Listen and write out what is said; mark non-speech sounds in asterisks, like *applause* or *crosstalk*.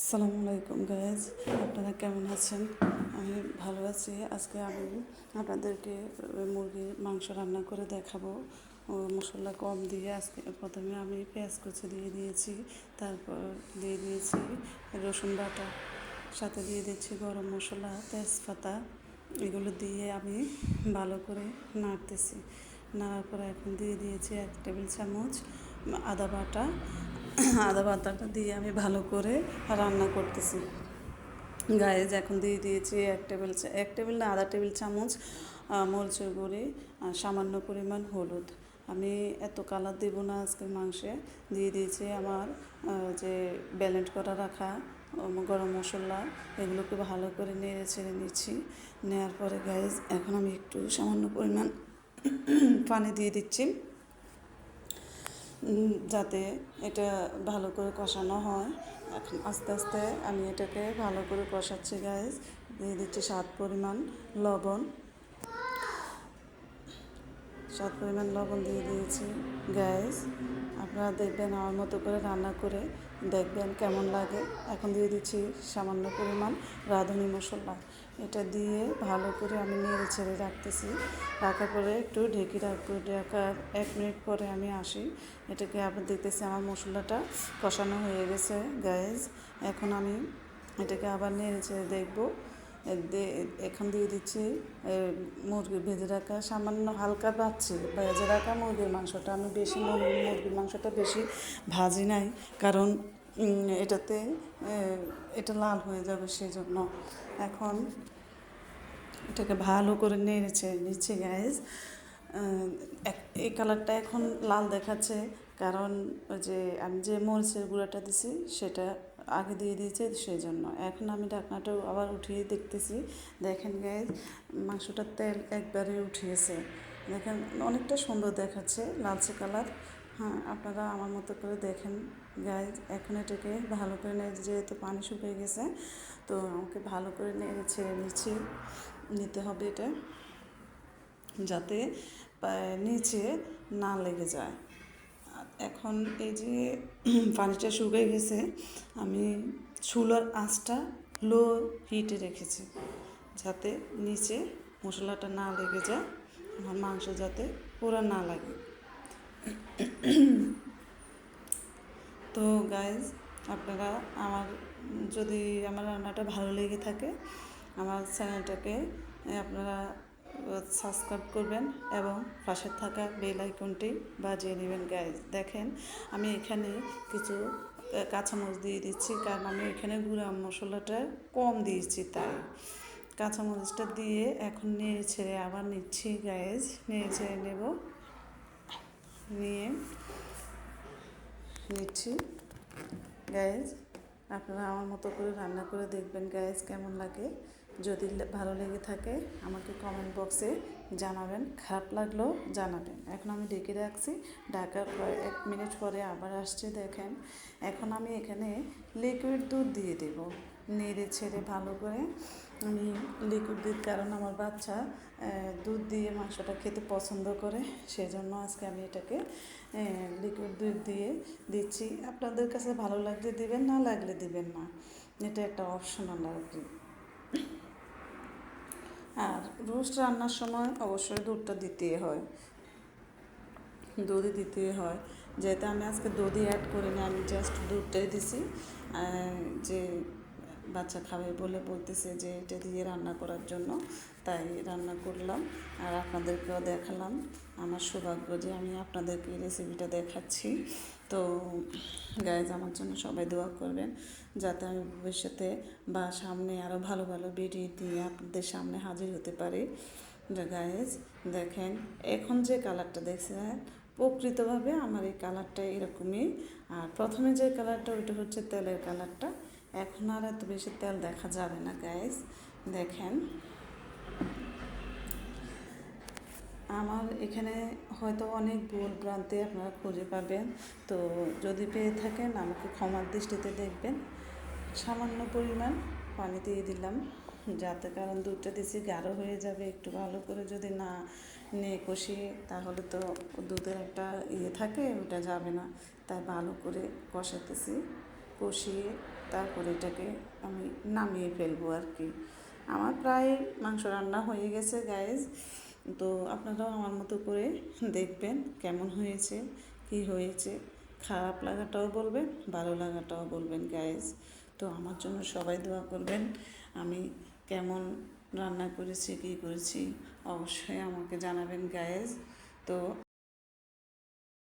আসসালামু আলাইকুম গায়েজ আপনারা কেমন আছেন? আমি ভালো আছি। আজকে আমি আপনাদেরকে মুরগির মাংস রান্না করে দেখাবো। মশলা কম দিয়ে আজকে প্রথমে আমি পেঁয়াজ কুচি দিয়ে দিয়েছি, তারপর দিয়ে দিয়েছি রসুন বাটা, সাথে দিয়ে দিচ্ছি গরম মশলা, তেজপাতা। এগুলো দিয়ে আমি ভালো করে নাড়তেছি। নাড়ার পরে এখন দিয়ে দিয়েছি এক টেবিল চামচ আদা বাটা আদা বাটাটা দিয়ে আমি ভালো করে রান্না করতেছি। গায়ে এখন দিয়ে দিয়েছি এক টেবিল এক টেবিল না, আধা টেবিল চামচ মরিচের গুঁড়ি আর সামান্য পরিমাণ হলুদ। আমি এত কালার দেব না আজকে মাংসে। দিয়ে দিয়েছি আমার যে ব্যালেন্ট করা রাখা গরম মশলা, এগুলোকে ভালো করে নেড়ে ছেড়ে নিচ্ছি। নেওয়ার পরে গায়ে এখন আমি একটু সামান্য পরিমাণ পানি দিয়ে দিচ্ছি। যাতে এটা ভালো করে কষানো হয়। এখন আস্তে আস্তে আমি এটাকে ভালো করে কষাচ্ছি গ্যাস দিয়ে দিচ্ছি স্বাদ পরিমাণ লবণ। স্বাদ পরিমাণ লবণ দিয়ে দিয়েছি গ্যাস আপনারা দেখবেন আমার মতো করে রান্না করে দেখবেন কেমন লাগে। এখন দিয়ে দিচ্ছি সামান্য পরিমাণ রাঁধুনি মশলা। এটা দিয়ে ভালো করে আমি নেড়ে ছেড়ে রাখতেছি। রাখার পরে একটু ঢেকে রাখব ঢাকার এক মিনিট পরে আমি আসি। এটাকে আবার দেখতেছি আমার মশলাটা কষানো হয়ে গেছে গ্যাস এখন আমি এটাকে আবার নেড়ে ছেড়ে দেখব। এখন দিয়ে দিচ্ছি মুরগি ভেজে রাখা সামান্য হালকা ভাজছি ভেজে রাখা মুরগির মাংসটা। আমি বেশি মুরগি, মুরগির মাংসটা বেশি ভাজি নাই, কারণ এটাতে এটা লাল হয়ে যাবে সেই জন্য এখন এটাকে ভালো করে নেড়েছে নিচ্ছে গ্যাস এই কালারটা এখন লাল দেখাচ্ছে, কারণ ওই যে আমি যে মরিচের গুঁড়াটা দিছি, সেটা আগে দিয়ে দিয়েছে সেই জন্য এখন আমি ঢাকনাটা আবার উঠিয়ে দেখতেছি। দেখেন গ্যাস মাংসটার তেল একবারে উঠিয়েছে। দেখেন, অনেকটা সুন্দর দেখাচ্ছে, লালচে কালার হ্যাঁ আপনারা আমার মতো করে দেখেন গায়ে এখন এটাকে ভালো করে নেড়ে যেহেতু পানি শুকিয়ে গেছে, তো আমাকে ভালো করে নেড়ে ছেড়ে নিচ্ছি, নিতে হবে এটা, যাতে নিচে না লেগে যায়। এখন এই যে *clears throat* পানিটা শুকিয়ে গেছে, আমি চুলার আঁচটা লো হিটে রেখেছি, যাতে নিচে মশলাটা না লেগে যায়, আমার মাংস যাতে পোড়া না লাগে। তো গাইজ আপনারা আমার, যদি আমার রান্নাটা ভালো লেগে থাকে, আমার চ্যানেলটাকে আপনারা সাবস্ক্রাইব করবেন এবং পাশে থাকা বেল আইকনটি বাজিয়ে নেবেন গাইজ দেখেন, আমি এখানে কিছু কাঁচামরিচ দিয়ে দিচ্ছি, কারণ আমি এখানে গুঁড়া মশলাটা কম দিয়েছি তাই। কাঁচামরিচটা দিয়ে এখন নেড়ে ছেড়ে আবার নিচ্ছি গায়েজ নেড়ে ছেড়ে নেব। নিয়ে নিচ্ছি। গ্যাস আপনারা আমার মতো করে রান্না করে দেখবেন। গ্যাস কেমন লাগে? যদি ভালো লেগে থাকে, আমাকে কমেন্ট বক্সে জানাবেন। খারাপ লাগলেও জানাবেন। এখন আমি ডেকে রাখছি। ঢাকার পর এক মিনিট পরে আবার আসছে, দেখেন। এখন আমি এখানে লিকুইড দুধ দিয়ে দেব। নেড়ে ছেড়ে ভালো করে আমি লিকুইড দুধ, কারণ আমার বাচ্চা দুধ দিয়ে মাংসটা খেতে পছন্দ করে, সেজন্য আজকে আমি এটাকে লিকুইড দুধ দিয়ে দিচ্ছি। আপনাদের কাছে ভালো লাগলে দিবেন, না লাগলে দিবেন না? এটা একটা অপশনাল আর কি। আর রোস্ট রান্নার সময় অবশ্যই দুধটা দিতেই হয়। দুধই দিতে হয়। যেহেতু আমি আজকে দুধই অ্যাড করিনি, আমি জাস্ট দুধটাই দিছি। যে বাচ্চা খাবে বলে বলতেছে যে এটা দিয়ে রান্না করার জন্য, তাই রান্না করলাম। আর আপনাদেরকেও দেখালাম আমার সৌভাগ্য যে আমি আপনাদেরকে রেসিপিটা দেখাচ্ছি। তো গাইজ আমার জন্য সবাই দোয়া করবেন যাতে আমি ভবিষ্যতে বা সামনে আরও ভালো ভালো ভিডিও দিয়ে আপনাদের সামনে হাজির হতে পারি। গাইজ দেখেন, এখন যে কালারটা দেখছেন, প্রকৃতভাবে আমার এই কালারটা এরকমই। আর প্রথমে যে কালারটা ওইটা হচ্ছে তেলের কালারটা এখন আর এত বেশি তেল দেখা যাবে না গাইজ দেখেন। আমার এখানে হয়তো অনেক ভুল ভ্রান্তি আপনারা খুঁজে পাবেন। তো যদি পেয়ে থাকেন, আমাকে ক্ষমার দৃষ্টিতে দেখবেন। সামান্য পরিমাণ পানি দিয়ে দিলাম, যাতে কারণ দুধটা দিছি গাঢ় হয়ে যাবে, একটু ভালো করে যদি না নিয়ে কষি, তাহলে তো দুধের একটা ইয়ে থাকে, ওটা যাবে না। তাই ভালো করে কষাতেছি। কষিয়ে তারপর এটাকে আমি নামিয়ে ফেলব আর কি। আমার প্রায় মাংস রান্না হয়ে গেছে গায়েজ তো আপনারাও আমার মতো করে দেখবেন কেমন হয়েছে, কি হয়েছে। খারাপ লাগাটাও বলবেন, ভালো লাগাটাও বলবেন গায়েজ তো আমার জন্য সবাই দোয়া করবেন, আমি কেমন রান্না করেছি, কী করেছি, অবশ্যই আমাকে জানাবেন গায়েজ তো